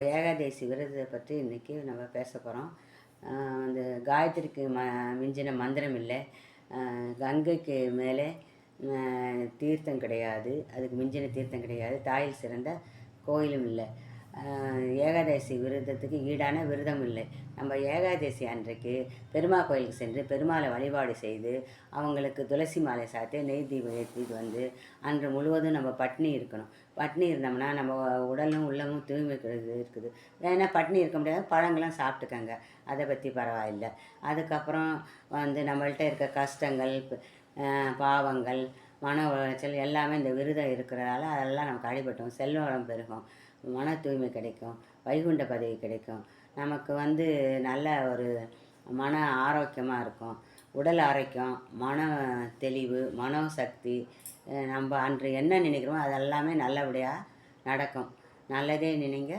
ஏகாதேசி விரதத்தை பற்றி இன்றைக்கி நம்ம பேச போகிறோம் அந்த காயத்ரிக்கு ம மிஞ்சின மந்திரம் இல்லை. கங்கைக்கு மேலே தீர்த்தம் கிடையாது. அதுக்கு மிஞ்சின தீர்த்தம் கிடையாது. தாயில் சிறந்த கோயிலும் இல்லை. ஏகாதசி விரதத்துக்கு ஈடான விரதம் இல்லை நம்ம ஏகாதசி அன்றைக்கு பெருமா கோயிலுக்கு சென்று பெருமாளை வழிபாடு செய்து அவங்களுக்கு துளசி மாலை சாத்தி நெய் தீபம் ஏற்றிட்டு வந்து அன்று முழுவதும் நம்ம பட்னி இருக்கணும். பட்னி இருந்தோம்னா நம்ம உடலும் உள்ளமும் தூய்மை இருக்குது. இருக்குது ஏன்னா பட்னி இருக்க முடியாது பழங்கள்லாம் சாப்பிட்டுக்கங்க. அதை பற்றி பரவாயில்லை. அதுக்கப்புறம் வந்து நம்மள்ட்ட இருக்க கஷ்டங்கள் பாவங்கள் மன உளைச்சல் எல்லாமே இந்த விரதம் இருக்கிறதால அதெல்லாம் நமக்கு அடிபட்டோம் செல்வ வளம் பெருகும். மன தூய்மை கிடைக்கும். வைகுண்ட பதவி கிடைக்கும். நமக்கு வந்து நல்ல ஒரு மன ஆரோக்கியமாக இருக்கும். உடல் ஆரோக்கியம் மன தெளிவு மனோ சக்தி நம்ம அன்று என்ன நினைக்கிறோமோ அதெல்லாமே நல்லபடியாக நடக்கும். நல்லதே நினைங்க.